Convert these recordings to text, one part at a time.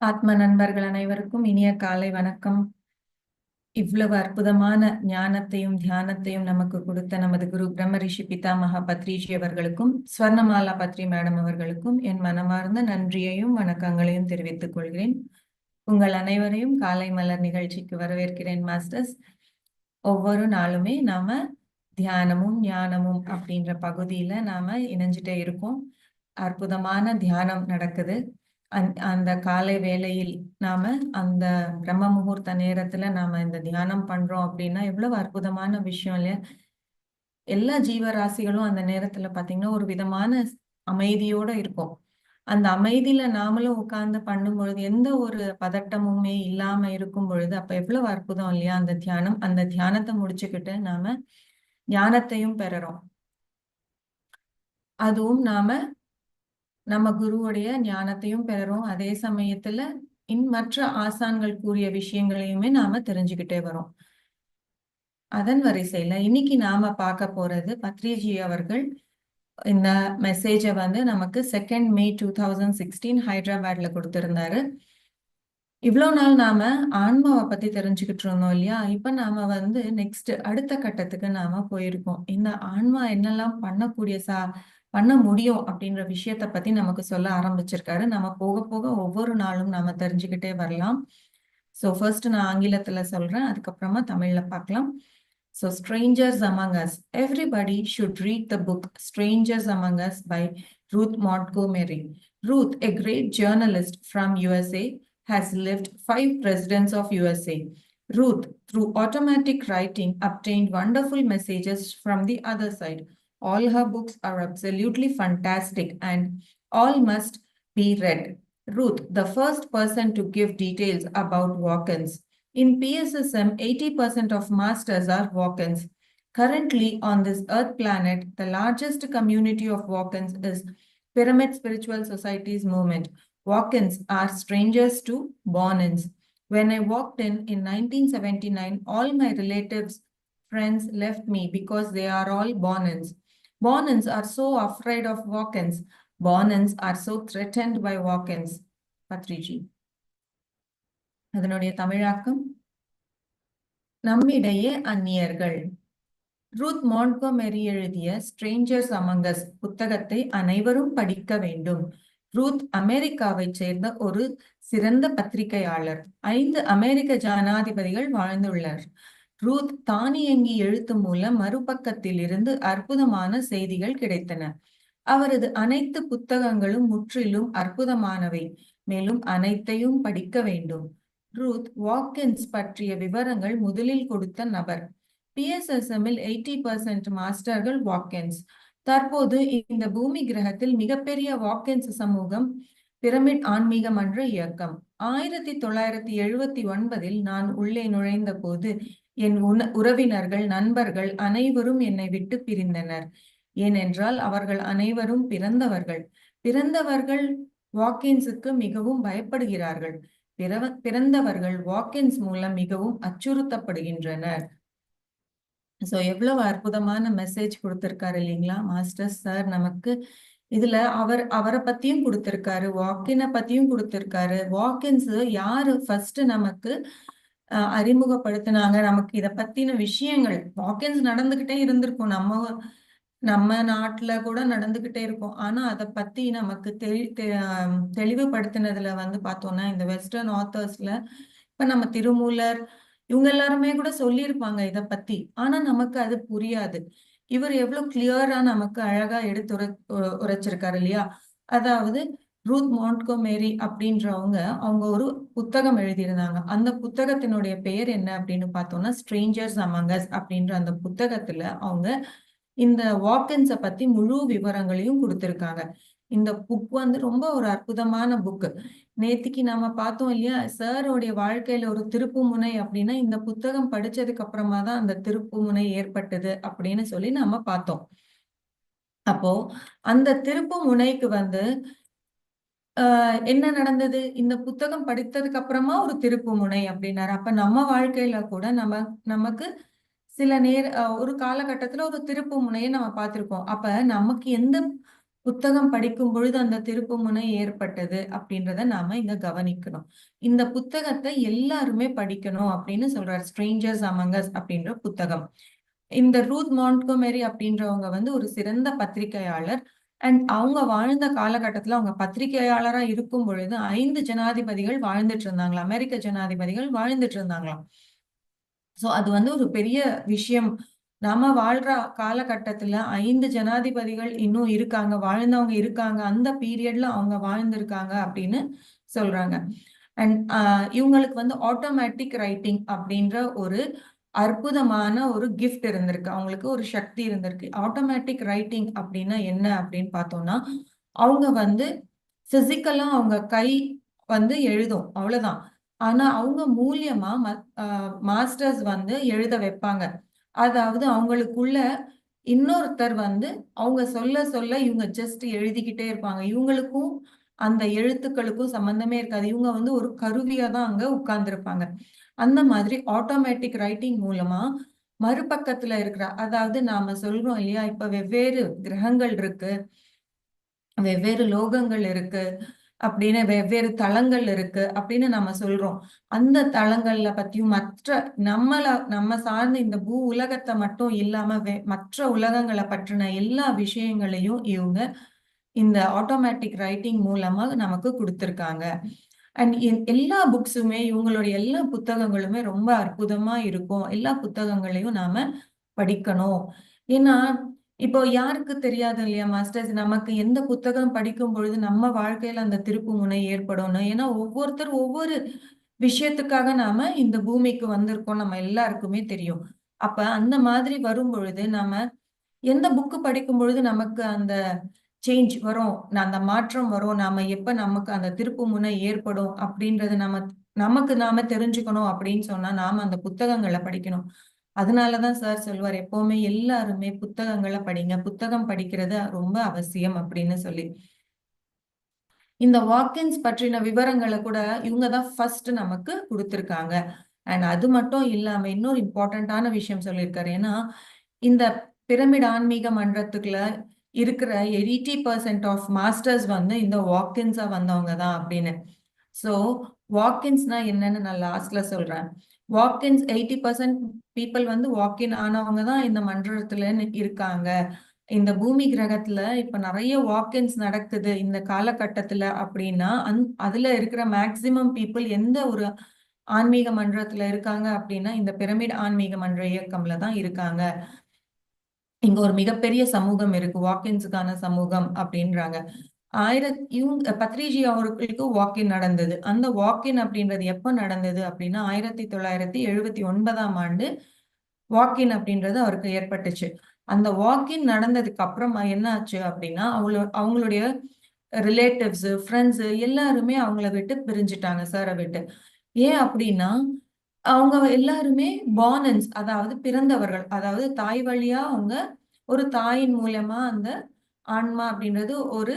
ஆத்ம நண்பர்கள் அனைவருக்கும் இனிய காலை வணக்கம். இவ்வளவு அற்புதமான ஞானத்தையும் தியானத்தையும் நமக்கு கொடுத்த நமது குரு பிரம்ம ரிஷி பிதாமகா பத்ரிஜி அவர்களுக்கும் ஸ்வர்ணமாலா பத்ரி மேடம் அவர்களுக்கும் என் மனமார்ந்த நன்றியையும் வணக்கங்களையும் தெரிவித்துக் கொள்கிறேன். உங்கள் அனைவரையும் காலை மலர் நிகழ்ச்சிக்கு வரவேற்கிறேன் மாஸ்டர்ஸ். ஒவ்வொரு நாளுமே நாம தியானமும் ஞானமும் அப்படின்ற பகுதியில நாம இணைஞ்சிட்டே இருக்கோம். அற்புதமான தியானம் நடக்குது. அந் அந்த காலை வேளையில் நாம அந்த பிரம்ம முகூர்த்த நேரத்துல நாம இந்த தியானம் பண்றோம் அப்படின்னா எவ்வளவு அற்புதமான விஷயம் இல்லையா? எல்லா ஜீவராசிகளும் அந்த நேரத்துல பாத்தீங்கன்னா ஒரு விதமான அமைதியோட இருக்கும். அந்த அமைதியில நாமளும் உட்கார்ந்து பண்ணும் பொழுது எந்த ஒரு பதட்டமுமே இல்லாம இருக்கும் பொழுது அப்ப எவ்வளவு அற்புதம் இல்லையா? அந்த தியானம் அந்த தியானத்தை முடிச்சுக்கிட்டு நாம ஞானத்தையும் பெறறோம். அதுவும் நாம நம்ம குருவுடைய ஞானத்தையும் பெறறோம். அதே சமயத்துல இன் மற்ற ஆசான்கள் கூறிய விஷயங்களையுமே நாம தெரிஞ்சுக்கிட்டே வரோம். அதன் வரிசையில இன்னைக்கு நாம பார்க்க போறது பத்ரிஜி அவர்கள் இந்த மெசேஜை வந்து நமக்கு second May two thousand sixteen ஹைதராபாத்ல கொடுத்திருந்தாரு. இவ்வளவு நாள் நாம ஆன்மாவை பத்தி தெரிஞ்சுக்கிட்டு இருந்தோம் இல்லையா? இப்ப நாம வந்து நெக்ஸ்ட் அடுத்த கட்டத்துக்கு நாம போயிருக்கோம். இந்த ஆன்மா என்னெல்லாம் பண்ணக்கூடிய சா பண்ண முடியும் அப்படின்ற விஷயத்த பத்தி நமக்கு சொல்ல ஆரம்பிச்சிருக்காரு. நம்ம போக போக ஒவ்வொரு நாளும் நாம தெரிஞ்சுக்கிட்டே வரலாம். ஸோ ஃபர்ஸ்ட் நான் ஆங்கிலத்துல சொல்றேன் அதுக்கப்புறமா தமிழ்ல பார்க்கலாம். So strangers among us everybody should read the book strangers among us by Ruth Montgomery Ruth a great journalist from USA has lived five presidents of USA. Ruth, through automatic writing, obtained wonderful messages from the other side. All her books are absolutely fantastic and all must be read. Ruth, the first person to give details about walk-ins. In PSSM, 80% of masters are walk-ins. Currently, on this earth planet, the largest community of walk-ins is Pyramid Spiritual Society's movement. Walk-ins are strangers to born-ins. When I walked in in 1979, all my relatives, friends left me because they are all born-ins. Born-ins are so afraid of walk-ins. Are so threatened by walk-ins. Patriji. அதனுடைய தமிழாக்கம் நம்மிடையே அந்நியர்கள் Ruth மான்கோமெரி எழுதிய strangers among us புத்தகத்தை அனைவரும் படிக்க வேண்டும் Ruth அமெரிக்காவைச் சேர்ந்த ஒரு சிறந்த பத்திரிகையாளர் ஐந்து அமெரிக்க ஜனாதிபதிகள் வாழ்ந்துள்ளனர் ரூத் தானியங்கி எழுத்து மூலம் மறுபக்கத்தில் இருந்து அற்புதமான செய்திகள் கிடைத்தன. அவரது அனைத்து புத்தகங்களும் முற்றிலும் அற்புதமானவை. மேலும் அனைத்தையும் படிக்க வேண்டும். ரூத் வாக்கின்ஸ் பற்றிய விவரங்கள் முதலில் கொடுத்த நபர். பிஎஸ்எஸ்எம்மில் எயிட்டி பர்சன்ட் மாஸ்டர்கள் வாக்கின்ஸ் தற்போது இந்த பூமி கிரகத்தில் மிகப்பெரிய வாக்கின்ஸ் சமூகம் பிரமிட் ஆன்மீக மன்ற இயக்கம். ஆயிரத்தி தொள்ளாயிரத்தி எழுபத்தி ஒன்பதில் நான் உள்ளே நுழைந்த போது என் உண உறவினர்கள் நண்பர்கள் அனைவரும் என்னை விட்டு பிரிந்தனர். ஏனென்றால் அவர்கள் அனைவரும் பிறந்தவர்கள். பிறந்தவர்கள் வாக்கின்ஸுக்கு மிகவும் பயப்படுகிறார்கள். பிறவ பிறந்தவர்கள் வாக்கின்ஸ் மூலம் மிகவும் அச்சுறுத்தப்படுகின்றனர். ஸோ எவ்வளவு அற்புதமான மெசேஜ் கொடுத்திருக்காரு இல்லைங்களா? மாஸ்டர் சார் நமக்கு இதுல அவர் அவரை பத்தியும் கொடுத்திருக்காரு வாக்கினை பத்தியும் கொடுத்திருக்காரு. வாக்கின்ஸ் யாரு ஃபர்ஸ்ட் நமக்கு அறிமுகப்படுத்தினாங்க. நமக்கு இத பத்தின விஷயங்கள் வாக்கின்ஸ் நடந்துகிட்டே இருந்திருக்கும். நம்ம நம்ம நாட்டுல கூட நடந்துகிட்டே இருக்கும். ஆனா அதை பத்தி நமக்கு தெளி தெளிவுபடுத்தினதுல வந்து பார்த்தோம்னா இந்த வெஸ்டர்ன் ஆத்தர்ஸ்ல இப்ப நம்ம திருமூலர் இவங்க எல்லாருமே கூட சொல்லியிருப்பாங்க இத பத்தி. ஆனா நமக்கு அது புரியாது. இவர் எவ்வளவு கிளியரா நமக்கு அழகா எடுத்து உரை உரைச்சிருக்காரு இல்லையா? அதாவது ரூத் மாண்ட்கோமேரி அப்படின்றவங்க அவங்க ஒரு புத்தகம் எழுதியிருந்தாங்க. அந்த புத்தகத்தினுடைய பெயர் என்ன அப்படின்னு பார்த்தோம்னா ஸ்ட்ரேஞ்சர்ஸ் அமங்கஸ் அப்படின்ற அந்த புத்தகத்துல அவங்க இந்த வாக்கின்ஸை பத்தி முழு விவரங்களையும் கொடுத்துருக்காங்க. இந்த புக் வந்து ரொம்ப ஒரு அற்புதமான புக் நேத்திக்கு நாம பார்த்தோம் இல்லையா சாரோடைய வாழ்க்கையில ஒரு திருப்பு முனை அப்படின்னா இந்த புத்தகம் படிச்சதுக்கு அப்புறமா தான் அந்த திருப்பு முனை ஏற்பட்டது அப்படின்னு சொல்லி நாம பார்த்தோம். அப்போ அந்த திருப்பு முனைக்கு வந்து என்ன நடந்தது? இந்த புத்தகம் படித்ததுக்கு அப்புறமா ஒரு திருப்பு முனை அப்படின்னாரு. அப்ப நம்ம வாழ்க்கையில கூட நம்ம நமக்கு சில நேர ஒரு காலகட்டத்துல ஒரு திருப்பு முனையை நம்ம பார்த்திருக்கோம். அப்ப நமக்கு எந்த புத்தகம் படிக்கும் பொழுது அந்த திருப்பு முனை ஏற்பட்டது அப்படின்றத நாம இங்க கவனிக்கணும். இந்த புத்தகத்தை எல்லாருமே படிக்கணும் அப்படின்னு சொல்றாரு. ஸ்ட்ரேஞ்சர்ஸ் அமங்கஸ் அப்படின்ற புத்தகம். இந்த ரூத் மாண்ட்கோமெரி அப்படின்றவங்க வந்து ஒரு சிறந்த பத்திரிகையாளர். அண்ட் அவங்க வாழ்ந்த காலகட்டத்துல அவங்க பத்திரிகையாளரா இருக்கும் பொழுது ஐந்து ஜனாதிபதிகள் வாழ்ந்துட்டு இருந்தாங்களாம். அமெரிக்க ஜனாதிபதிகள் வாழ்ந்துட்டு இருந்தாங்களாம். சோ அது வந்து ஒரு பெரிய விஷயம். நாம வாழ்ற காலகட்டத்துல ஐந்து ஜனாதிபதிகள் இன்னும் இருக்காங்க வாழ்ந்தவங்க இருக்காங்க அந்த பீரியட்ல அவங்க வாழ்ந்திருக்காங்க அப்படின்னு சொல்றாங்க. அண்ட் இவங்களுக்கு வந்து ஆட்டோமேட்டிக் ரைட்டிங் அப்படின்ற ஒரு அற்புதமான ஒரு கிஃப்ட் இருந்திருக்கு. அவங்களுக்கு ஒரு சக்தி இருந்திருக்கு. ஆட்டோமேட்டிக் ரைட்டிங் அப்படின்னா என்ன அப்படின்னு பார்த்தோம்னா அவங்க வந்து பிசிக்கலா அவங்க கை வந்து எழுதும். அவ்வளவுதான். ஆனா அவங்க மூலியமா மாஸ்டர்ஸ் வந்து எழுத வைப்பாங்க. அதாவது அவங்களுக்குள்ள இன்னொருத்தர் வந்து அவங்க சொல்ல சொல்ல இவங்க ஜஸ்ட் எழுதிக்கிட்டே இருப்பாங்க. இவங்களுக்கும் அந்த எழுத்துக்களுக்கும் சம்பந்தமே இருக்காது. இவங்க வந்து ஒரு கருவியா தான் அங்க உட்கார்ந்துருப்பாங்க. அந்த மாதிரி ஆட்டோமேட்டிக் ரைட்டிங் மூலமா மறுபக்கத்துல இருக்கிற அதாவது நாம சொல்றோம் இல்லையா இப்ப வெவ்வேறு கிரகங்கள் இருக்கு வெவ்வேறு லோகங்கள் இருக்கு அப்படின்னு வெவ்வேறு தளங்கள் இருக்கு அப்படின்னு நம்ம சொல்றோம். அந்த தளங்கள்ல பத்தியும் மற்ற நம்மள நம்ம சார்ந்த இந்த பூ உலகத்தை மட்டும் இல்லாம மற்ற உலகங்களை பற்றின எல்லா விஷயங்களையும் இவங்க இந்த ஆட்டோமேட்டிக் ரைட்டிங் மூலமா நமக்கு கொடுத்துருக்காங்க. அண்ட் எல்லா புக்ஸுமே இவங்களுடைய எல்லா புத்தகங்களுமே ரொம்ப அற்புதமா இருக்கும். எல்லா புத்தகங்களையும் நாம படிக்கணும். ஏன்னா இப்போ யாருக்கு தெரியாது இல்லையா மாஸ்டர்ஸ் நமக்கு எந்த புத்தகம் படிக்கும் பொழுது நம்ம வாழ்க்கையில அந்த திருப்பு முனை ஏற்படணும் ஏன்னா ஒவ்வொருத்தர் ஒவ்வொரு விஷயத்துக்காக நாம இந்த பூமிக்கு வந்திருக்கோம் நம்ம எல்லாருக்குமே தெரியும். அப்ப அந்த மாதிரி வரும் பொழுது நாம எந்த புக்கு படிக்கும் பொழுது நமக்கு அந்த சேஞ்ச் வரும் அந்த மாற்றம் வரும் நாம எப்ப நமக்கு அந்த திருப்பு முனை ஏற்படும் அப்படின்றத நம்ம நமக்கு நாம தெரிஞ்சுக்கணும் அப்படின்னு சொன்னா நாம அந்த புத்தகங்களை படிக்கணும். அதனாலதான் சார் சொல்வார் எப்பவுமே எல்லாருமே புத்தகங்களை படிங்க புத்தகம் படிக்கிறது ரொம்ப அவசியம் அப்படின்னு சொல்லி. இந்த வாக்கின்ஸ் பற்றின விவரங்களை கூட இவங்க தான் ஃபர்ஸ்ட் நமக்கு கொடுத்துருக்காங்க. அண்ட் அது மட்டும் இல்லாம இன்னொரு இம்பார்ட்டண்ட்டான விஷயம் சொல்லியிருக்காரு. ஏன்னா இந்த பிரமிட் ஆன்மீக மன்றத்துக்குள்ள இருக்கிற எயிட்டி பர்சன்ட் ஆஃப் மாஸ்டர்ஸ் வந்து இந்த வாக்கின்ஸா வந்தவங்க தான் அப்படின்னு. ஸோ வாக்கின்ஸ்னா என்னன்னு நான் லாஸ்ட்ல சொல்றேன். வாக்கின்ஸ் எயிட்டி பர்சன்ட் பீப்புள் வந்து வாக்கின் ஆனவங்க தான் இந்த மன்றத்துல இருக்காங்க. இந்த பூமி கிரகத்துல இப்ப நிறைய வாக்கின்ஸ் நடக்குது இந்த காலகட்டத்துல அப்படின்னா அந் அதுல இருக்கிற மேக்சிமம் பீப்புள் எந்த ஒரு ஆன்மீக மன்றத்துல இருக்காங்க அப்படின்னா இந்த பிரமிட் ஆன்மீக மன்ற இயக்கம்ல தான் இருக்காங்க. இங்க ஒரு மிகப்பெரிய சமூகம் இருக்கு வாக்கின்ஸுக்கான சமூகம் அப்படின்றாங்க. ஆயிரத் இவங்க பத்ரிஜி அவர்களுக்கு வாக்கின் நடந்தது. அந்த வாக்கின் அப்படின்றது எப்ப நடந்தது அப்படின்னா ஆயிரத்தி தொள்ளாயிரத்தி எழுபத்தி ஒன்பதாம் ஆண்டு வாக்கின் அப்படின்றது அவருக்கு ஏற்பட்டுச்சு. அந்த வாக்கின் நடந்ததுக்கு அப்புறமா என்ன ஆச்சு அப்படின்னா அவங்களோ அவங்களுடைய ரிலேட்டிவ்ஸ் ஃப்ரெண்ட்ஸு எல்லாருமே அவங்கள விட்டு பிரிஞ்சுட்டாங்க சாரை விட்டு. ஏன் அப்படின்னா அவங்க எல்லாருமே பானன்ஸ் அதாவது பிறந்தவர்கள். அதாவது தாய் வழியா அவங்க ஒரு தாயின் மூலமா அந்த ஆன்மா அப்படின்றது ஒரு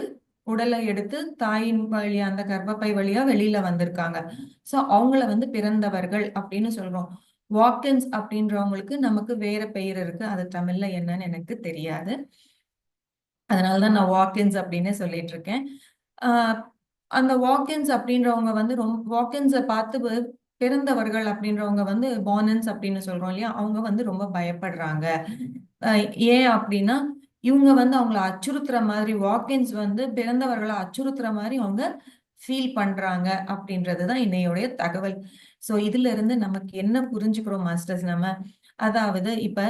உடலை எடுத்து தாயின் வழியா அந்த கர்ப்பப்பை வழியா வெளியில வந்திருக்காங்க. சோ அவங்கள வந்து பிறந்தவர்கள் அப்படின்னு சொல்றோம். வாக்கின்ஸ் அப்படின்றவங்களுக்கு நமக்கு வேற பெயர் இருக்கு. அது தமிழ்ல என்னன்னு எனக்கு தெரியாது. அதனாலதான் நான் வாக்கின்ஸ் அப்படின்னு சொல்லிட்டு இருக்கேன். அந்த வாக்கின்ஸ் அப்படின்றவங்க வந்து ரொம்ப வாக்கின்ஸை பார்த்து பிறந்தவர்கள் அப்படின்றவங்க வந்து பானன்ஸ் அப்படின்னு சொல்றோம் இல்லையா? அவங்க வந்து ரொம்ப பயப்படுறாங்க. ஏன் அப்படின்னா இவங்க வந்து அவங்கள அச்சுறுத்துற மாதிரி வாக்கின்ஸ் வந்து பிறந்தவர்களை அச்சுறுத்துற மாதிரி அவங்க ஃபீல் பண்றாங்க அப்படின்றதுதான் இன்னையோடைய தகவல். ஸோ இதுல இருந்து நமக்கு என்ன புரிஞ்சுக்கிறோம் மாஸ்டர்ஸ் நம்ம? அதாவது இப்ப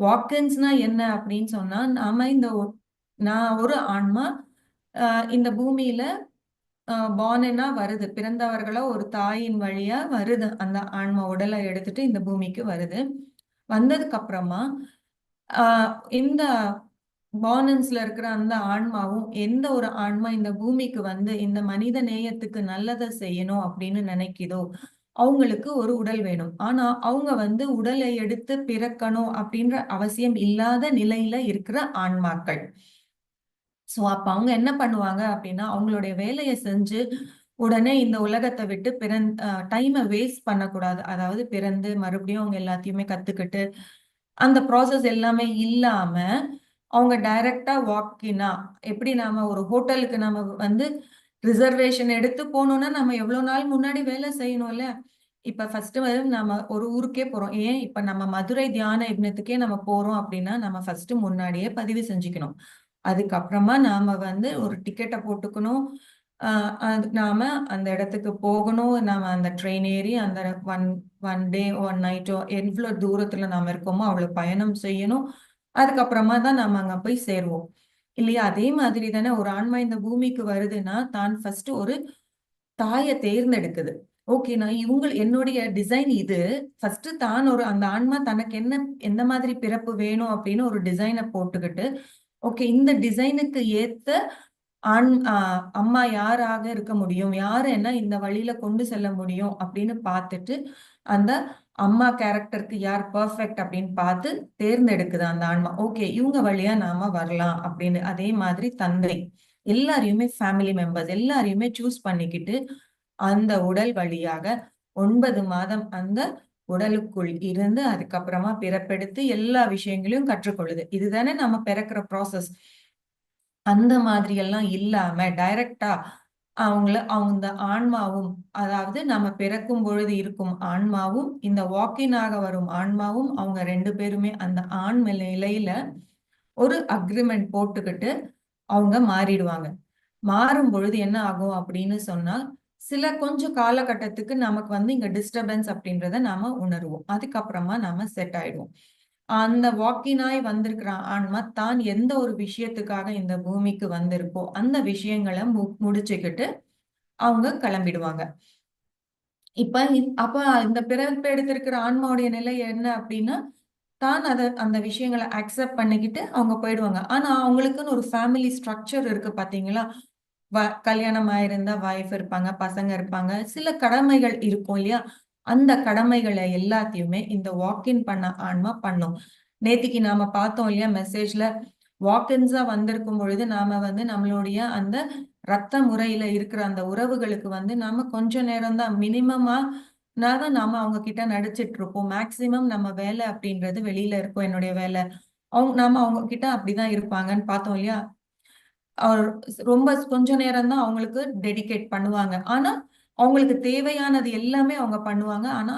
வாக்கின்ஸ்னா என்ன அப்படின்னு சொன்னா நாம இந்த நான் ஒரு ஆன்மா இந்த பூமியில பானனா வருது. பிறந்தவர்களா ஒரு தாயின் வழியா வருது. அந்த ஆன்மா உடலை எடுத்துட்டு இந்த பூமிக்கு வருது. வந்ததுக்கு அப்புறமா ஆஹ் இந்த பானன்ஸ்ல இருக்கிற அந்த ஆன்மாவும் எந்த ஒரு ஆன்மா இந்த பூமிக்கு வந்து இந்த மனித நேயத்துக்கு நல்லதை செய்யணும் அப்படின்னு நினைக்குதோ அவங்களுக்கு ஒரு உடல் வேணும். ஆனா அவங்க வந்து உடலை எடுத்து பிறக்கணும் அப்படின்ற அவசியம் இல்லாத நிலையில இருக்கிற ஆன்மாக்கள். ஸோ அப்போ அவங்க என்ன பண்ணுவாங்க அப்படின்னா அவங்களுடைய வேலையை செஞ்சு உடனே இந்த உலகத்தை விட்டு பிறந் டைமை வேஸ்ட் பண்ணக்கூடாது. அதாவது பிறந்து மறுபடியும் அவங்க எல்லாத்தையுமே கற்றுக்கிட்டு அந்த ப்ராசஸ் எல்லாமே இல்லாமல் அவங்க டைரக்டா வாக்கினா எப்படி நாம ஒரு ஹோட்டலுக்கு நம்ம வந்து ரிசர்வேஷன் எடுத்து போகணும்னா நம்ம எவ்வளோ நாள் முன்னாடி வேலை செய்யணும்ல இப்ப ஃபர்ஸ்ட் வந்து நம்ம ஒரு ஊருக்கே போறோம். ஏன்? இப்ப நம்ம மதுரை தியான யக்னத்துக்கே நம்ம போறோம் அப்படின்னா நம்ம ஃபர்ஸ்ட் முன்னாடியே பதிவு செஞ்சுக்கணும். அதுக்கப்புறமா நாம வந்து ஒரு டிக்கெட்டை போட்டுக்கணும். ஆஹ் அது நாம அந்த இடத்துக்கு போகணும். நாம அந்த ட்ரெயின் ஏறி அந்த ஒன் ஒன் டே ஒன் நைட்டோ எவ்வளோ தூரத்துல நாம இருக்கோமோ அவ்வளவு பயணம் செய்யணும். அதுக்கப்புறமா தான் நாம அங்க போய் சேருவோம். இல்லையா? அதே மாதிரி தானே ஒரு ஆன்மா இந்த பூமிக்கு வருதுன்னா தான் ஃபர்ஸ்ட் ஒரு தாயை தேர்ந்தெடுக்குது. ஓகே நான் இவங்க என்னுடைய டிசைன் இது. ஃபர்ஸ்ட் தான் ஒரு அந்த ஆன்மா தனக்கு என்ன எந்த மாதிரி பிறப்பு வேணும் அப்படின்னு ஒரு டிசைனை போட்டுக்கிட்டு ஓகே இந்த டிசைனுக்கு ஏத்த ஆண் அம்மா யாராக இருக்க முடியும்? யாரு என்ன இந்த வழியில கொண்டு செல்ல முடியும்? அப்படின்னு பார்த்துட்டு அந்த அம்மா கேரக்டருக்கு யார் பர்ஃபெக்ட் அப்படின்னு பார்த்து தேர்ந்தெடுக்குது அந்த ஆன்மா. ஓகே இவங்க வழியா நாம வரலாம் அப்படின்னு. அதே மாதிரி தந்தை. எல்லாரையுமே ஃபேமிலி மெம்பர்ஸ் எல்லாரையுமே சூஸ் பண்ணிக்கிட்டு அந்த உடல் வழியாக ஒன்பது மாதம் அந்த உடலுக்குள் இருந்து அதுக்கப்புறமா பிறப்பெடுத்து எல்லா விஷயங்களையும் கற்றுக்கொள்ளுது. இதுதானே நம்ம பிறக்கிற ப்ராசஸ் அந்த மாதிரி எல்லாம் இல்லாம டைரக்டா அவங்கள அவங்க ஆன்மாவும் அதாவது நம்ம பிறக்கும் பொழுது இருக்கும் ஆன்மாவும் இந்த வாக்கினாக வரும் ஆன்மாவும் அவங்க ரெண்டு பேருமே அந்த ஆன்ம நிலையில ஒரு அக்ரிமெண்ட் போட்டுக்கிட்டு அவங்க மாறிடுவாங்க. மாறும் பொழுது என்ன ஆகும் அப்படின்னு சொன்னா சில கொஞ்சம் காலகட்டத்துக்கு நமக்கு வந்து இங்க டிஸ்டர்பன்ஸ் அப்படின்றத நாம உணர்வோம். அதுக்கப்புறமா நாம செட் ஆயிடுவோம். அந்த வாக்கினாய் வந்திருக்கிற ஆன்மா தான் எந்த ஒரு விஷயத்துக்காக இந்த பூமிக்கு வந்திருக்கோ அந்த விஷயங்களை மு முடிச்சுக்கிட்டு அவங்க கிளம்பிடுவாங்க. இப்ப அப்ப இந்த பிறப்பு எடுத்திருக்கிற ஆன்மாவுடைய நிலை என்ன அப்படின்னா தான் அதை அந்த விஷயங்களை அக்செப்ட் பண்ணிக்கிட்டு அவங்க போயிடுவாங்க. ஆனா அவங்களுக்குன்னு ஒரு ஃபேமிலி ஸ்ட்ரக்சர் இருக்கு பாத்தீங்களா? கல்யாணம் ஆயிருந்தா ஒய்ஃப் இருப்பாங்க பசங்க இருப்பாங்க. சில கடமைகள் இருக்கும் இல்லையா? அந்த கடமைகளை எல்லாத்தையுமே இந்த வாக்கின் பண்ண ஆன்மா பண்ணும். நேத்திக்கு நாம பார்த்தோம் இல்லையா மெசேஜ்ல வாக்கின்ஸா வந்திருக்கும் பொழுது நாம வந்து நம்மளுடைய அந்த ரத்த முறையில இருக்கிற அந்த உறவுகளுக்கு வந்து நாம கொஞ்ச நேரம் தான் மினிமமா தான் நாம அவங்க கிட்ட நடிச்சிட்டு இருப்போம் மேக்சிமம் நம்ம வேலை அப்படின்றது வெளியில இருக்கும் என்னுடைய வேலை. அவங்க நாம அவங்க கிட்ட அப்படிதான் இருப்பாங்கன்னு பார்த்தோம் இல்லையா? ரொம்ப கொஞ்ச நேரம் தான் அவங்களுக்கு டெடிகேட் பண்ணுவாங்க. ஆனா அவங்களுக்கு தேவையானது எல்லாமே அவங்க பண்ணுவாங்க. ஆனா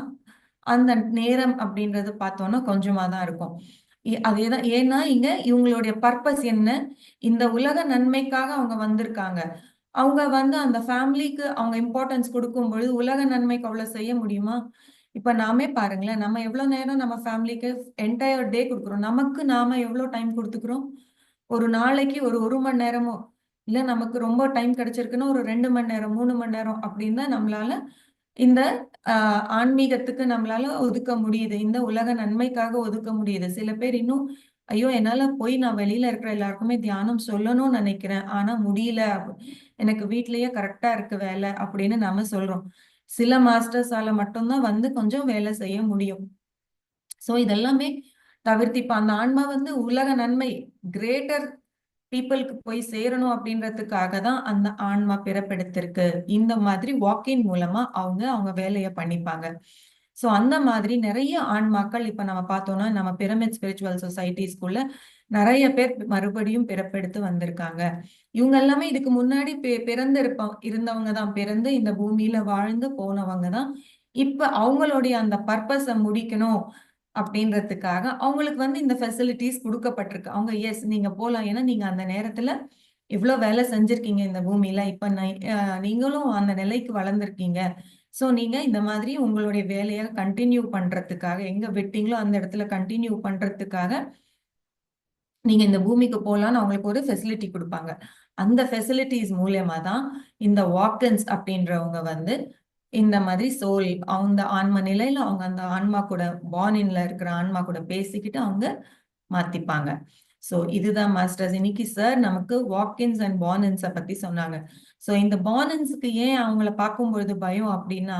அந்த நேரம் அப்படின்றது பார்த்தோம்னா கொஞ்சமா தான் இருக்கும் அதேதான். ஏன்னா இங்க இவங்களுடைய பர்பஸ் என்ன? இந்த உலக நன்மைக்காக அவங்க வந்திருக்காங்க. அவங்க வந்து அந்த ஃபேமிலிக்கு அவங்க இம்பார்ட்டன்ஸ் கொடுக்கும் பொழுது உலக நன்மைக்கு அவ்வளவு செய்ய முடியுமா? இப்ப நாமே பாருங்களேன் நம்ம எவ்வளவு நேரம் நம்ம ஃபேமிலிக்கு என்டையர் டே கொடுக்குறோம். நமக்கு நாம எவ்வளவு டைம் கொடுத்துக்கிறோம்? ஒரு நாளைக்கு ஒரு ஒரு மணி நேரமோ இல்ல நமக்கு ரொம்ப டைம் கிடைச்சிருக்குன்னா ஒரு ரெண்டு மணி நேரம் மூணு மணி நேரம் அப்படின்னு தான் நம்மளால இந்த ஆஹ் ஆன்மீகத்துக்கு நம்மளால ஒதுக்க முடியுது. இந்த உலக நன்மைக்காக ஒதுக்க முடியுது. சில பேர் இன்னும் ஐயோ என்னால போய் நான் வெளியில இருக்கிற எல்லாருக்குமே தியானம் சொல்லணும்னு நினைக்கிறேன். ஆனா முடியல. எனக்கு வீட்லயே கரெக்டா இருக்கு வேலை அப்படின்னு நாம சொல்றோம். சில மாஸ்டர்ஸால மட்டும்தான் வந்து கொஞ்சம் வேலை செய்ய முடியும். சோ இதெல்லாமே தவிர்த்து இப்ப அந்த ஆன்மா வந்து உலக நன்மை கிரேட்டர் பீப்புளுக்கு போய் சேரணும் அப்படின்றதுக்காக தான் அந்த ஆன்மா பிறப்பெடுத்திருக்கு. இந்த மாதிரி வாக்கின் மூலமா அவங்க அவங்க வேலையை பண்ணிப்பாங்க. சோ அந்த மாதிரி நிறைய ஆன்மாக்கள் இப்ப நம்ம பார்த்தோம்னா நம்ம பிரமிட் ஸ்பிரிச்சுவல் சொசைட்டிஸ்குள்ள நிறைய பேர் மறுபடியும் பிறப்பெடுத்து வந்திருக்காங்க. இவங்க எல்லாமே இதுக்கு முன்னாடி பிறந்து இருப்ப இருந்தவங்க தான் பிறந்து இந்த பூமியில வாழ்ந்து போனவங்க தான் இப்ப அவங்களுடைய அந்த பர்பஸை முடிக்கணும். அப்படின்றதுக்காக அவங்களுக்கு வந்து இந்த ஃபெசிலிட்டிஸ் கொடுக்கப்பட்டிருக்கு. அவங்க எஸ் நீங்க போகலாம் ஏன்னா நீங்க அந்த நேரத்துல இவ்வளவு வேலை செஞ்சிருக்கீங்க இந்த பூமியில. இப்ப நீங்களும் அந்த நிலைக்கு வளர்ந்துருக்கீங்க. ஸோ நீங்க இந்த மாதிரி உங்களுடைய வேலையை கண்டினியூ பண்றதுக்காக எங்க விட்டீங்களோ அந்த இடத்துல கண்டினியூ பண்றதுக்காக நீங்க இந்த பூமிக்கு போகலான்னு அவங்களுக்கு ஒரு ஃபெசிலிட்டி கொடுப்பாங்க. அந்த ஃபெசிலிட்டிஸ் மூலயமா தான் இந்த வாக்கன்ஸ் அப்படின்றவங்க வந்து இந்த மாதிரி சோல் அவங்க ஆன்ம நிலையில அவங்க அந்த ஆன்மா கூட பானின்ல இருக்கிற ஆன்மா கூட பேசிக்கிட்டு அவங்க மாத்திப்பாங்க. ஸோ இதுதான் மாஸ்டர்ஸ் இன்னைக்கு சார் நமக்கு வாக்கின்ஸ் அண்ட் பானன்ஸ பத்தி சொன்னாங்க. ஸோ இந்த பானன்ஸுக்கு ஏன் அவங்கள பார்க்கும் பொழுது பயம் அப்படின்னா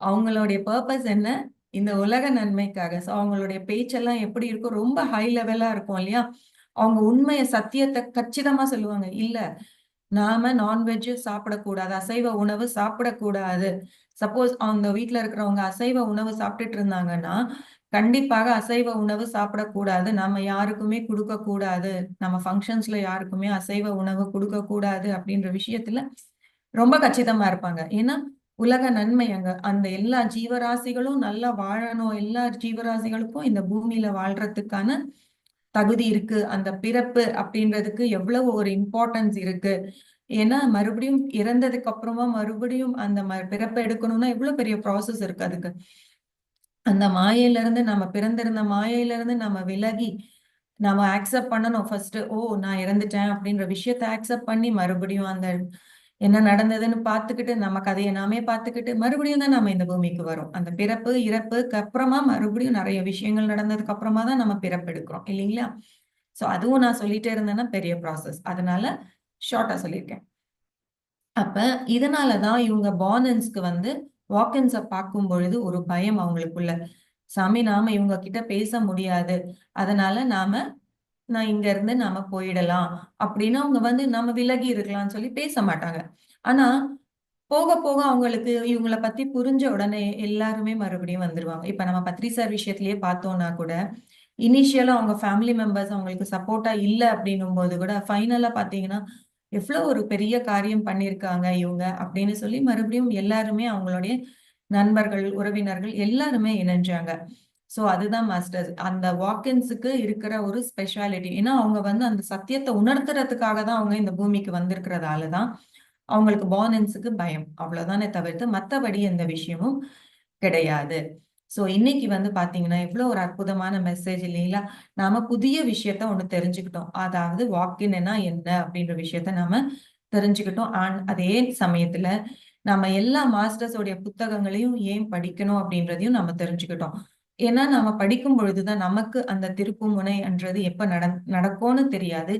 அவங்களுடைய பர்பஸ் என்ன? இந்த உலக நன்மைக்காக. ஸோ அவங்களுடைய பேச்செல்லாம் எப்படி இருக்கும் ரொம்ப ஹை லெவலா இருக்கும் இல்லையா? அவங்க உண்மையை சத்தியத்தை கச்சிதமா சொல்லுவாங்க. இல்ல நாம நான்வெஜ் சாப்பிடக்கூடாது அசைவ உணவு சாப்பிடக்கூடாது. சப்போஸ் அவங்க வீட்டுல இருக்கிறவங்க அசைவ உணவு சாப்பிட்டுட்டு இருந்தாங்கன்னா கண்டிப்பாக அசைவ உணவு சாப்பிடக்கூடாது. நம்ம யாருக்குமே கொடுக்க கூடாது நம்ம ஃபங்க்ஷன்ஸ்ல யாருக்குமே அசைவ உணவு கொடுக்க கூடாது அப்படின்ற விஷயத்துல ரொம்ப கச்சிதமா இருப்பாங்க. ஏன்னா உலக நன்மை அங்க. அந்த எல்லா ஜீவராசிகளும் நல்லா வாழணும். எல்லா ஜீவராசிகளுக்கும் இந்த பூமியில வாழ்றதுக்கான தகுதி இருக்கு அந்த பிறப்பு அப்படின்றதுக்கு எவ்வளவு ஒரு இம்பார்ட்டன்ஸ் இருக்கு. ஏன்னா மறுபடியும் இறந்ததுக்கு அப்புறமா மறுபடியும் அந்த ம பிறப்பை எடுக்கணும்னா எவ்வளவு பெரிய ப்ராசஸ் இருக்கு அதுக்கு. அந்த மாயையில இருந்து நம்ம பிறந்திருந்த மாயையில இருந்து நம்ம விலகி நாம ஆக்செப்ட் பண்ணணும் ஃபர்ஸ்ட் ஓ நான் இறந்துட்டேன் அப்படின்ற விஷயத்த ஆக்செப்ட் பண்ணி மறுபடியும் அந்த என்ன நடந்ததுன்னு பார்த்துக்கிட்டு நம்ம கதையை நாமே பார்த்துக்கிட்டு மறுபடியும் தான் நம்ம இந்த பூமிக்கு வரும். அந்த பிறப்பு இறப்புக்கு அப்புறமா மறுபடியும் நிறைய விஷயங்கள் நடந்ததுக்கு அப்புறமா தான் நம்ம பிறப்பு எடுக்கிறோம். இல்லைங்களா? ஸோ அதுவும் நான் சொல்லிட்டே இருந்தேன்னா பெரிய ப்ராசஸ் அதனால ஷார்ட்டா சொல்லியிருக்கேன். அப்ப இதனாலதான் இவங்க பானன்ஸ்க்கு வந்து வாக்கின்ஸ பார்க்கும் பொழுது ஒரு பயம் அவங்களுக்குள்ள. சாமி நாம இவங்க கிட்ட பேச முடியாது. அதனால நாம நான் இங்க இருந்து நாம போயிடலாம். அப்படின்னு அவங்க வந்து நம்ம விலகி இருக்கலாம்னு சொல்லி பேச மாட்டாங்க. ஆனா போக போக அவங்களுக்கு இவங்கள பத்தி புரிஞ்ச உடனே எல்லாருமே மறுபடியும் வந்துருவாங்க. இப்ப நம்ம பத்ரிசார் விஷயத்திலேயே பார்த்தோம்னா கூட இனிஷியலா அவங்க ஃபேமிலி மெம்பர்ஸ் அவங்களுக்கு சப்போர்ட்டா இல்ல அப்படின்னும் போது கூட ஃபைனலா பாத்தீங்கன்னா எவ்வளவு ஒரு பெரிய காரியம் பண்ணியிருக்காங்க இவங்க அப்படின்னு சொல்லி மறுபடியும் எல்லாருமே அவங்களுடைய நண்பர்கள் உறவினர்கள் எல்லாருமே இணைஞ்சாங்க. ஸோ அதுதான் மாஸ்டர்ஸ் அந்த வாக்கின்ஸுக்கு இருக்கிற ஒரு ஸ்பெஷாலிட்டி ஏன்னா அவங்க வந்து அந்த சத்தியத்தை உணர்த்துறதுக்காக தான் அவங்க இந்த பூமிக்கு வந்திருக்கிறதால தான் அவங்களுக்கு பானன்ஸுக்கு பயம். அவ்வளோதானே தவிர்த்து மற்றபடி எந்த விஷயமும் கிடையாது. ஸோ இன்னைக்கு வந்து பார்த்தீங்கன்னா இவ்வளோ ஒரு அற்புதமான மெசேஜ் இல்லைங்களா? நாம புதிய விஷயத்த ஒன்று தெரிஞ்சுக்கிட்டோம். அதாவது வாக்கின்னா என்ன அப்படின்ற விஷயத்த நாம தெரிஞ்சுக்கிட்டோம். ஆன் அதே சமயத்துல நம்ம எல்லா மாஸ்டர்ஸோடைய புத்தகங்களையும் ஏன் படிக்கணும் அப்படின்றதையும் நம்ம தெரிஞ்சுக்கிட்டோம். ஏன்னா நாம படிக்கும் பொழுதுதான் நமக்கு அந்த திருப்பு முனை என்றது எப்ப நட நடக்கும்னு தெரியாது.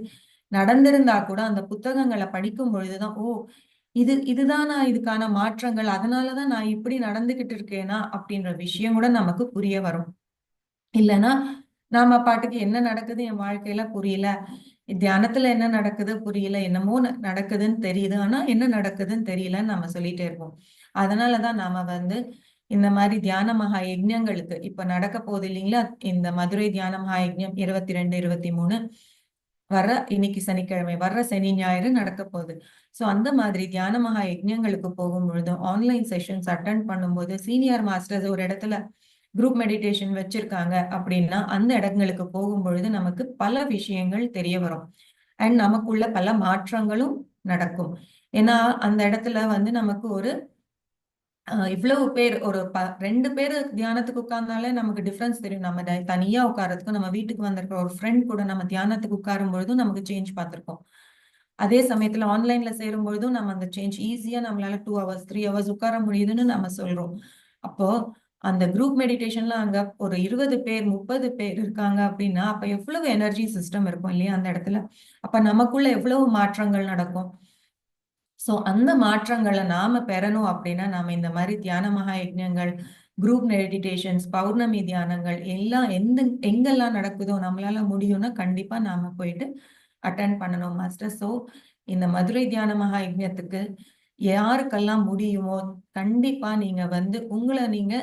நடந்திருந்தா கூட அந்த புத்தகங்களை படிக்கும் பொழுதுதான் ஓ இது இதுதான் நான் இதுக்கான மாற்றங்கள் அதனாலதான் நான் இப்படி நடந்துகிட்டு இருக்கேனா? அப்படின்ற விஷயம் கூட நமக்கு புரிய வரும். இல்லைன்னா நாம பாட்டுக்கு என்ன நடக்குது என் வாழ்க்கையில புரியல. தியானத்துல என்ன நடக்குது புரியல என்னமோ நடக்குதுன்னு தெரியுது. ஆனா என்ன நடக்குதுன்னு தெரியலன்னு நம்ம சொல்லிட்டே இருப்போம். அதனாலதான் நாம வந்து இந்த மாதிரி தியான மகா யஜ்யங்களுக்கு இப்ப நடக்க போகுது இல்லைங்களா? இந்த மதுரை தியான மகா யஜ்யம் இருபத்தி ரெண்டு இருபத்தி மூணு வர்ற இன்னைக்கு சனிக்கிழமை வர்ற சனி ஞாயிறு நடக்க போகுது. ஸோ அந்த மாதிரி தியான மகா யஜ்யங்களுக்கு போகும் பொழுது ஆன்லைன் செஷன்ஸ் அட்டன் பண்ணும்போது சீனியர் மாஸ்டர்ஸ் ஒரு இடத்துல குரூப் மெடிடேஷன் வச்சிருக்காங்க அப்படின்னா அந்த இடங்களுக்கு போகும் பொழுது நமக்கு பல விஷயங்கள் தெரிய வரும். அண்ட் நமக்குள்ள பல மாற்றங்களும் நடக்கும். ஏன்னா அந்த இடத்துல வந்து நமக்கு ஒரு இவ்வளவு பேர் ஒரு ப ரெண்டு பேர் தியானத்துக்கு உட்கார்ந்தாலே நமக்கு டிஃப்ரென்ஸ் தெரியும். நம்ம தனியா உட்காரத்துக்கும் நம்ம வீட்டுக்கு வந்திருக்கிற ஒரு ஃப்ரெண்ட் கூட நம்ம தியானத்துக்கு உட்காரும் பொழுதும் நமக்கு சேஞ்ச் பார்த்திருக்கோம் அதே சமயத்துல ஆன்லைன்ல சேரும் பொழுதும் நம்ம அந்த சேஞ்ச் ஈஸியா நம்மளால டூ ஹவர்ஸ் த்ரீ ஹவர்ஸ் உட்கார முடியுதுன்னு நம்ம சொல்றோம். அப்போ அந்த குரூப் மெடிடேஷன்ல அங்க ஒரு இருபது பேர் முப்பது பேர் இருக்காங்க அப்படின்னா அப்ப எவ்வளவு எனர்ஜி சிஸ்டம் இருக்கும் இல்லையா அந்த இடத்துல? அப்ப நமக்குள்ள எவ்வளவு மாற்றங்கள் நடக்கும்? ஸோ அந்த மாற்றங்களை நாம பெறணும் அப்படின்னா நாம இந்த மாதிரி தியான மகா யஜ்யங்கள் குரூப் மெடிடேஷன்ஸ் பௌர்ணமி தியானங்கள் எல்லாம் எந்த எங்கெல்லாம் நடக்குதோ நம்மளால முடியும்னா கண்டிப்பா நாம போயிட்டு அட்டன் பண்ணணும் மாஸ்டர் ஸோ இந்த மதுரை தியான மகா யஜ்யத்துக்கு யாருக்கெல்லாம் முடியுமோ கண்டிப்பா நீங்க வந்து உங்களை நீங்க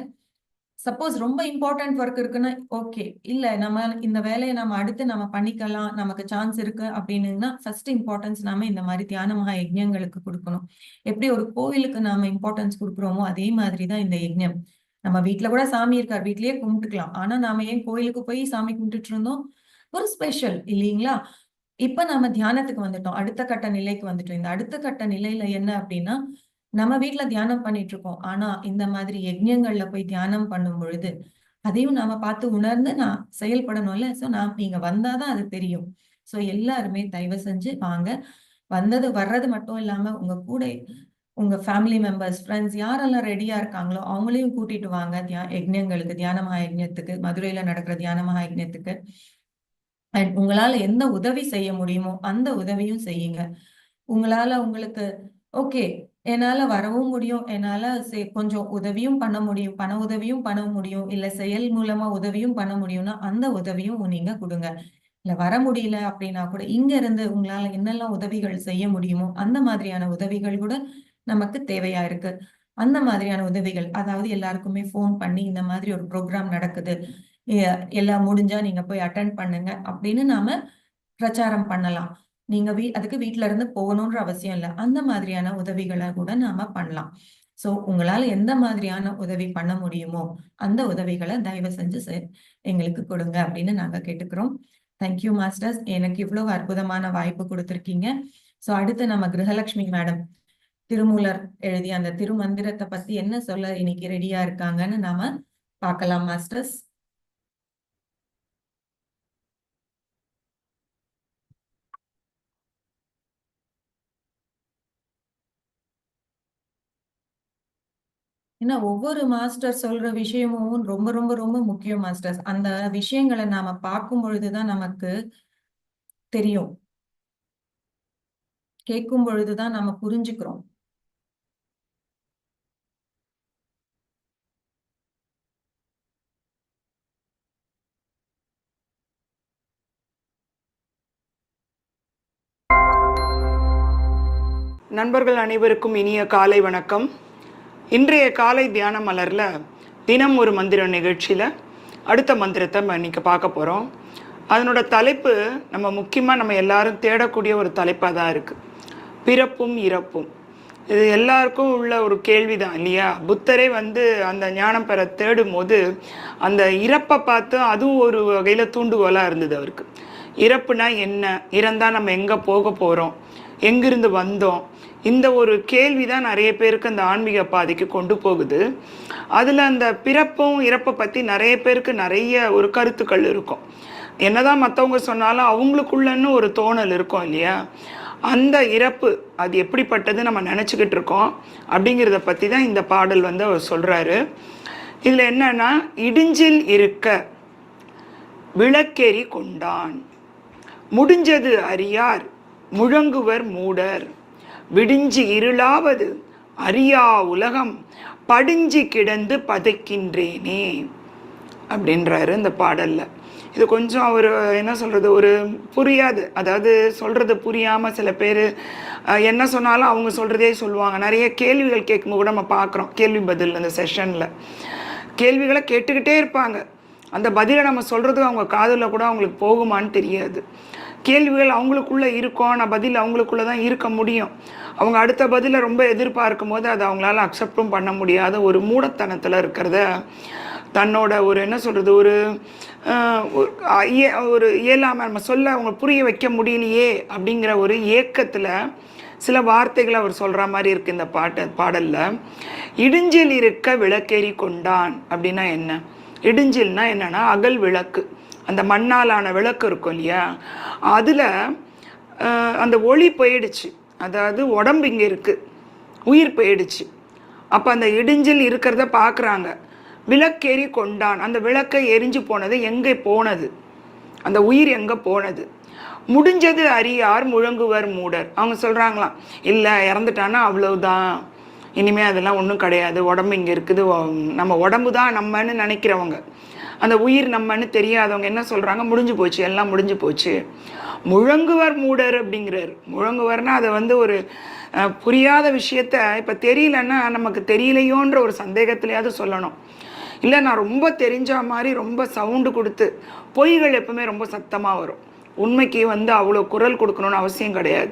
சப்போஸ் ரொம்ப இம்பார்ட்டன்ட் ஒர்க் இருக்குன்னா ஓகே இல்ல நம்ம இந்த வேலையை நம்ம அடுத்து நம்ம பண்ணிக்கலாம் நமக்கு சான்ஸ் இருக்கு அப்படின்னீங்கன்னா ஃபர்ஸ்ட் இம்பார்ட்டன்ஸ் நாம இந்த மாதிரி தியான மகா யஜ்யங்களுக்கு கொடுக்கணும். எப்படி ஒரு கோவிலுக்கு நாம இம்பார்ட்டன்ஸ் கொடுக்குறோமோ அதே மாதிரிதான் இந்த யஜ்யம் நம்ம வீட்டுல கூட சாமி இருக்கார் வீட்லயே கும்பிட்டுக்கலாம். ஆனா நாம ஏன் கோயிலுக்கு போய் சாமி கும்பிட்டுட்டு இருந்தோம்? ஒரு ஸ்பெஷல் இல்லைங்களா? இப்ப நாம தியானத்துக்கு வந்துட்டோம். அடுத்த கட்ட நிலைக்கு வந்துட்டோம். இந்த அடுத்த கட்ட நிலையில என்ன அப்படின்னா நம்ம வீட்டுல தியானம் பண்ணிட்டு இருக்கோம் ஆனா இந்த மாதிரி யஜ்யங்கள்ல போய் தியானம் பண்ணும் பொழுது அதையும் நாம பார்த்து உணர்ந்து நான் செயல்படணும்ல. சோ நான் நீங்க வந்தாதான் அது தெரியும். சோ எல்லாருமே தயவு செஞ்சு வாங்க. வந்தது வர்றது மட்டும் இல்லாம உங்க கூட உங்க ஃபேமிலி மெம்பர்ஸ் ஃப்ரெண்ட்ஸ் யாரெல்லாம் ரெடியா இருக்காங்களோ அவங்களையும் கூட்டிட்டு வாங்க. தியா யஜ்யங்களுக்கு தியான மகாயஜ்யத்துக்கு மதுரையில நடக்கிற தியான மகாயஜ்யத்துக்கு அண்ட் உங்களால எந்த உதவி செய்ய முடியுமோ அந்த உதவியும் செய்யுங்க. உங்களால உங்களுக்கு ஓகே என்னால வரவும் முடியும் என்னால கொஞ்சம் உதவியும் பண்ண முடியும் பண உதவியும் பண்ண முடியும் இல்ல செயல் மூலமா உதவியும் பண்ண முடியும்னா அந்த உதவியும் நீங்க கொடுங்க. இல்ல வர முடியல அப்படின்னா கூட இங்க இருந்து உங்களால என்னெல்லாம் உதவிகள் செய்ய முடியுமோ அந்த மாதிரியான உதவிகள் கூட நமக்கு தேவையா இருக்கு. அந்த மாதிரியான உதவிகள் அதாவது எல்லாருக்குமே ஃபோன் பண்ணி இந்த மாதிரி ஒரு ப்ரோக்ராம் நடக்குது. எல்லாம் முடிஞ்சா நீங்க போய் அட்டன் பண்ணுங்க அப்படின்னு நாம பிரச்சாரம் பண்ணலாம். நீங்க வீ அதுக்கு வீட்ல இருந்து போகணுன்ற அவசியம் இல்லை. அந்த மாதிரியான உதவிகளை கூட நாம பண்ணலாம். சோ உங்களால எந்த மாதிரியான உதவி பண்ண முடியுமோ அந்த உதவிகளை தயவு செஞ்சு எங்களுக்கு கொடுங்க அப்படின்னு நாங்க கேட்டுக்கிறோம். தேங்க்யூ மாஸ்டர்ஸ் எனக்கு இவ்வளவு அற்புதமான வாய்ப்பு கொடுத்துருக்கீங்க. சோ அடுத்து நம்ம கிரகலட்சுமி மேடம் திருமூலர் எழுதிய அந்த திருமந்திரத்தை பத்தி என்ன சொல்ல இன்னைக்கு ரெடியா இருக்காங்கன்னு நாம பார்க்கலாம் மாஸ்டர்ஸ் ஏன்னா ஒவ்வொரு மாஸ்டர் சொல்ற விஷயமும் ரொம்ப ரொம்ப ரொம்ப முக்கியம் மாஸ்டர்ஸ். அந்த விஷயங்களை நாம பார்க்கும் பொழுதுதான் நமக்கு தெரியும். கேட்கும் பொழுதுதான் நம்ம புரிஞ்சுக்கிறோம். நண்பர்கள் அனைவருக்கும் இனிய காலை வணக்கம். இன்றைய காலை தியான மலரில் தினம் ஒரு மந்திரம் நிகழ்ச்சியில் அடுத்த மந்திரத்தை நம்ம இன்னைக்கு பார்க்க போகிறோம் அதனோட தலைப்பு நம்ம முக்கியமாக நம்ம எல்லாரும் தேடக்கூடிய ஒரு தலைப்பாக தான் இருக்குது பிறப்பும் இறப்பும். இது எல்லாருக்கும் உள்ள ஒரு கேள்வி தான் இல்லையா? புத்தரே வந்து அந்த ஞானம் பெற தேடும் போது அந்த இறப்பை பார்த்து அதுவும் ஒரு வகையில் தூண்டுகோலாக இருந்தது அவருக்கு. இறப்புனா என்ன? இறந்தால் நம்ம எங்கே போக போகிறோம் எங்கிருந்து வந்தோம்? இந்த ஒரு கேள்வி தான் நிறைய பேருக்கு அந்த ஆன்மீக பாதைக்கு கொண்டு போகுது. அதில் அந்த பிறப்பும் இறப்பை பற்றி நிறைய பேருக்கு நிறைய ஒரு கருத்துக்கள் இருக்கும். என்னதான் மற்றவங்க சொன்னாலும் அவங்களுக்குள்ளன்னு ஒரு தோணல் இருக்கும் இல்லையா? அந்த இறப்பு அது எப்படிப்பட்டது நம்ம நினச்சிக்கிட்டு இருக்கோம். அப்படிங்கிறத பற்றி தான் இந்த பாடல் வந்து அவர் சொல்கிறாரு இதில் என்னன்னா இடிஞ்சில் இருக்க விளக்கேறி கொண்டான். முடிஞ்சது அறியார் முழங்குவர் மூடர். விடிஞ்சு இருளாவது அறியா உலகம் படிஞ்சு கிடந்து பதைக்கின்றேனே அப்படின்றாரு இந்த பாடலில். இது கொஞ்சம் அவர் என்ன சொல்கிறது ஒரு புரியாது. அதாவது சொல்கிறது புரியாமல் சில பேர் என்ன சொன்னாலும் அவங்க சொல்கிறதே சொல்லுவாங்க. நிறைய கேள்விகள் கேட்கும்போது கூட நம்ம பார்க்குறோம். கேள்வி பதில் அந்த செஷனில். கேள்விகளை கேட்டுக்கிட்டே இருப்பாங்க. அந்த பதிலை நம்ம சொல்கிறது அவங்க காதில் கூட அவங்களுக்கு போகுமான்னு தெரியாது. கேள்விகள் அவங்களுக்குள்ளே இருக்கும் ஆனால் பதில் அவங்களுக்குள்ள தான் இருக்க முடியும். அவங்க அடுத்த பதிலை ரொம்ப எதிர்பார்க்கும் போது அதை அவங்களால அக்செப்டும் பண்ண முடியாத ஒரு மூடத்தனத்தில் இருக்கிறத தன்னோட ஒரு என்ன சொல்கிறது ஒரு ஒரு இய- ஒரு இயலாமல் நம்ம சொல்ல அவங்க புரிய வைக்க முடியலையே அப்படிங்கிற ஒரு ஏக்கத்தில் சில வார்த்தைகளை அவர் சொல்கிற மாதிரி இருக்கு இந்த பாட்டு பாடலில். இடிஞ்சில் இருக்க விளக்கேறி கொண்டான் அப்படின்னா என்ன? இடிஞ்சில்னா என்னென்னா அகல் விளக்கு. அந்த மண்ணாலான விளக்கு இருக்கும் இல்லையா? அதில் அந்த ஒளி போயிடுச்சு. அதாவது உடம்பு இங்கே இருக்குது உயிர் போயிடுச்சு. அப்போ அந்த இடிஞ்சில் இருக்கிறத பார்க்குறாங்க விளக்கேறி கொண்டான். அந்த விளக்கை எரிஞ்சு போனது எங்கே போனது? அந்த உயிர் எங்கே போனது? முடிஞ்சது அறியார் முழங்குவர் மூடர். அவங்க சொல்கிறாங்களாம் இல்லை இறந்துட்டான்னா அவ்வளவுதான். இனிமேல் அதெல்லாம் ஒன்றும் கிடையாது. உடம்பு இங்கே இருக்குது. நம்ம உடம்பு தான் நம்மன்னு நினைக்கிறவங்க. அந்த உயிர் நம்மன்னு தெரியாதவங்க என்ன சொல்கிறாங்க முடிஞ்சு போச்சு எல்லாம் முடிஞ்சு போச்சு. முழங்குவர் மூடர் அப்படிங்கிறார். முழங்குவர்னா அதை வந்து ஒரு புரியாத விஷயத்த இப்போ தெரியலன்னா நமக்கு தெரியலையோன்ற ஒரு சந்தேகத்திலையாவது சொல்லணும். இல்லை நான் ரொம்ப தெரிஞ்ச மாதிரி ரொம்ப சவுண்டு கொடுத்து பொய்கள் எப்பவுமே ரொம்ப சத்தமாக வரும். உண்மைக்கு வந்து அவ்வளோ குரல் கொடுக்கணும்னு அவசியம் கிடையாது.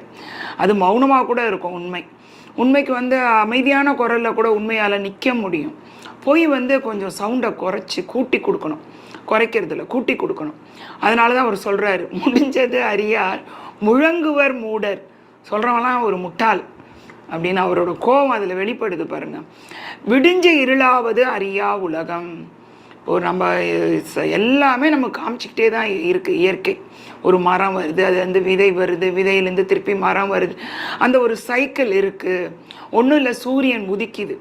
அது மௌனமாக கூட இருக்கும் உண்மை. உண்மைக்கு வந்து அமைதியான குரலில் கூட உண்மையால் நிற்க முடியும். போய் வந்து கொஞ்சம் சவுண்டை குறைச்சி கூட்டி கொடுக்கணும். குறைக்கிறதுல கூட்டி கொடுக்கணும். அதனால தான் அவர் சொல்கிறாரு முடிஞ்சது அறியார் முழங்குவர் மூடர். சொல்கிறவங்களாம் ஒரு முட்டாள் அப்படின்னு அவரோட கோபம் அதில் வெளிப்படுது பாருங்கள் விடிஞ்ச இருளாவது அறியா உலகம். ஒரு நம்ம ச- எல்லாமே நம்ம காமிச்சிக்கிட்டே தான் இருக்குது இயற்கை. ஒரு மரம் வருது அது வந்து விதை வருது விதையிலேருந்து திருப்பி மரம் வருது. அந்த ஒரு சைக்கிள் இருக்குது ஒன்றும் இல்லை சூரியன் உதிக்குது.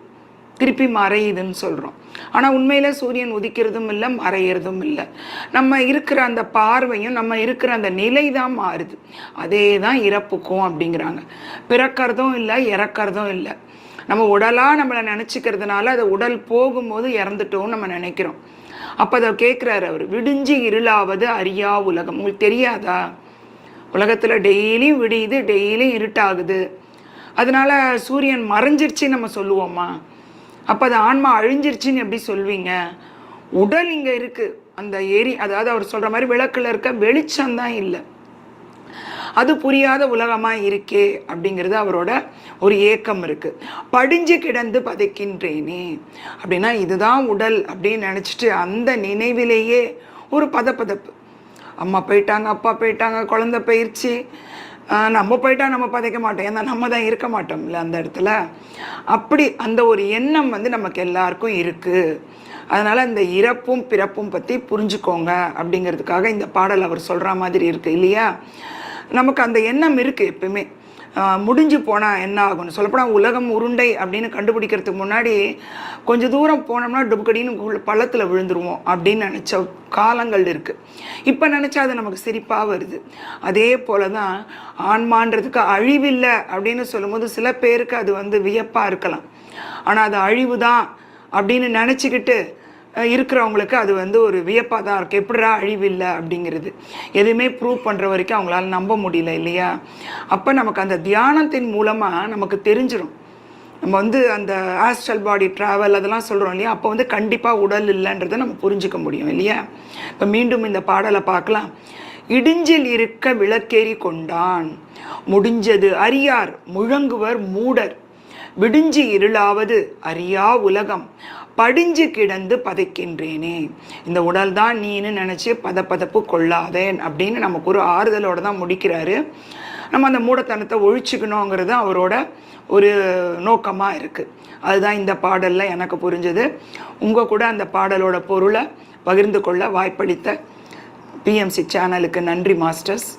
திருப்பி மறையுதுன்னு சொல்கிறோம் ஆனால் உண்மையில் சூரியன் உதிக்கிறதும் இல்லை மறையிறதும் இல்லை. நம்ம இருக்கிற அந்த பார்வையும் நம்ம இருக்கிற அந்த நிலை தான் மாறுது. அதே தான் இறப்புக்கும் அப்படிங்கிறாங்க. பிறக்கிறதும் இல்லை இறக்கறதும் இல்லை. நம்ம உடலாக நம்மளை நினச்சிக்கிறதுனால அது உடல் போகும்போது இறந்துட்டோம்னு நம்ம நினைக்கிறோம். அப்போ அதை கேட்குறாரு அவர் விடிஞ்சு இருளாவது அறியா உலகம். உங்களுக்கு தெரியாதா? உலகத்தில் டெய்லியும் விடியுது டெய்லியும் இருட்டாகுது. அதனால சூரியன் மறைஞ்சிருச்சு நம்ம சொல்லுவோமா? அப்போ அது ஆன்மா அழிஞ்சிருச்சின்னு எப்படி சொல்வீங்க? உடல் இங்கே இருக்குது அந்த எரி அதாவது அவர் சொல்ற மாதிரி விளக்குல இருக்க வெளிச்சம் தான் இல்லை. அது புரியாத உலகமா இருக்கே அப்படிங்கிறது அவரோட ஒரு ஏக்கம் இருக்குது படிஞ்சு கிடந்து பதைக்கின்றேனே. அப்படின்னா இதுதான் உடல் அப்படின்னு நினச்சிட்டு அந்த நினைவிலேயே ஒரு பதப்பதப்பு. அம்மா போயிட்டாங்க அப்பா போயிட்டாங்க குழந்தை பயிற்சி நம்ம போயிட்டா நம்ம பதைக்க மாட்டோம். ஏன்னா நம்ம தான் இருக்க மாட்டோம்ல அந்த இடத்துல. அப்படி அந்த ஒரு எண்ணம் வந்து நமக்கு எல்லாருக்கும் இருக்குது அதனால் இந்த இறப்பும் பிறப்பும் பற்றி புரிஞ்சுக்கோங்க அப்படிங்கிறதுக்காக இந்த பாடல் அவர் சொல்கிற மாதிரி இருக்குது இல்லையா? நமக்கு அந்த எண்ணம் இருக்குது எப்பயுமே. முடிஞ்சு போனால் என்ன ஆகும்னு சொல்லப்போனால் உலகம் உருண்டை அப்படின்னு கண்டுபிடிக்கிறதுக்கு முன்னாடி கொஞ்சம் தூரம் போனோம்னா டுபுக்கடின்னு பள்ளத்தில் விழுந்துருவோம் அப்படின்னு நினச்ச காலங்கள் இருக்குது இப்போ நினச்சா அது நமக்கு சிரிப்பாக வருது. அதே போல தான் ஆன்மான்றதுக்கு அழிவில்லை அப்படின்னு சொல்லும்போது சில பேருக்கு அது வந்து வியப்பாக இருக்கலாம். ஆனால் அது அழிவு தான் அப்படின்னு நினச்சிக்கிட்டு இருக்கிறவங்களுக்கு அது வந்து ஒரு வியப்பாக தான் இருக்குது எப்படிடா அழிவில்லை அப்படிங்கிறது. எதுவுமே ப்ரூவ் பண்ணுற வரைக்கும் அவங்களால நம்ப முடியல இல்லையா? அப்போ நமக்கு அந்த தியானத்தின் மூலமாக நமக்கு தெரிஞ்சிடும் நம்ம வந்து அந்த ஆஸ்ட்ரல் பாடி ட்ராவல் அதெல்லாம் சொல்கிறோம் இல்லையா? அப்போ வந்து கண்டிப்பாக உடல் இல்லைன்றதை நம்ம புரிஞ்சுக்க முடியும் இல்லையா? இப்போ மீண்டும் இந்த பாடலை பார்க்கலாம். இடிஞ்சில் இருக்க விளக்கேறி கொண்டான். முடிஞ்சது அறியார். முழங்குவர் மூடர். விடிஞ்சு இருளாவது அறியா உலகம். படிஞ்சு கிடந்து பதைக்கின்றேனே. இந்த உடல் தான் நீன்னு நினச்சி பதப்பதப்பு கொள்ளாதேன் அப்படின்னு நமக்கு ஒரு ஆறுதலோட தான் முடிக்கிறாரு. நம்ம அந்த மூடத்தனத்தை ஒழிச்சுக்கணுங்கிறது அவரோட ஒரு நோக்கமாக இருக்குது அதுதான் இந்த பாடலில் எனக்கு புரிஞ்சது. உங்கள் கூட அந்த பாடலோட பொருளை பகிர்ந்து கொள்ள வாய்ப்பளித்த பிஎம்சி சேனலுக்கு நன்றி மாஸ்டர்ஸ்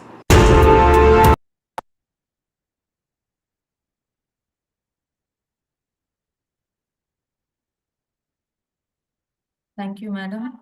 Thank you, madam.